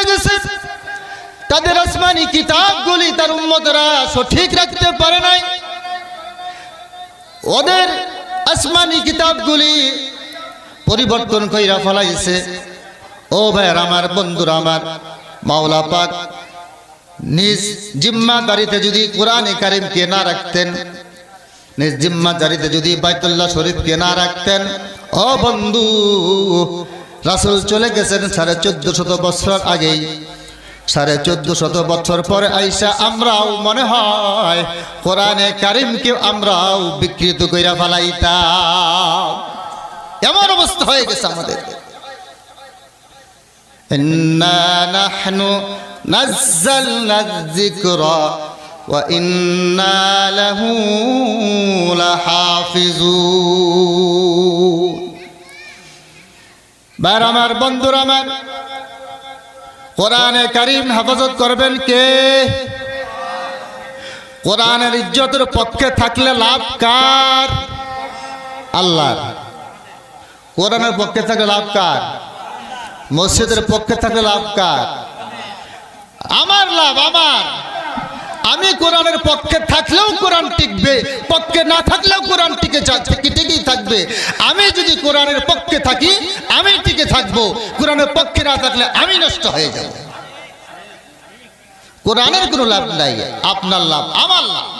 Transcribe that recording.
চলে গেছে। তাদের আসমানি কিতাবগুলি তার উম্মতরা সঠিক রাখতে পারে নাই। ওদের আসমানি কিতাবগুলি পরিবর্তন কইরা ফলাইছে। ও ভাইয়ার আমার, বন্ধুরা আমার, মাওলা পাক, নিজ জিম্মাদারিতে যদি কোরআনে কারিমকে না রাখতেন, নিজ জিম্মাদারিতে যদি বাইতুল্লাহ শরীফকে না রাখতেন, ও বন্ধু রাসুল চলে গেছেন সাড়ে চোদ্দ শত বছর আগেই। সাড়ে চোদ্দ শত বছর পরে আইসা আমরাও মনে হয় কোরআনে কারিমকে আমরাও বিকৃত কইরা ফেলাইতাম। এমন অবস্থা হয়ে গেছে আমাদের। নাহনু বার আমার বন্ধুর আমার। কোরআনে কারিম হেফাজত করবেন কে? কোরআনের ইজ্জতের পক্ষে থাকলে লাভ কার? আল্লাহ কোরআনের পক্ষে থাকলে লাভ কার? মসজিদের পক্ষে থাকলে লাভ কার? আমার লাভ, আমার। আমি কোরআনের পক্ষে থাকলেও কোরআন টিকবে, পক্ষে না থাকলেও কোরআন টিকে টিকেই থাকবে। আমি যদি কোরআনের পক্ষে থাকি, আমি টিকে থাকব। কোরআনের পক্ষে না থাকলে আমি নষ্ট হয়ে যাব। কোরআনের কোনো লাভ নাই, আপনার লাভ, আমার লাভ।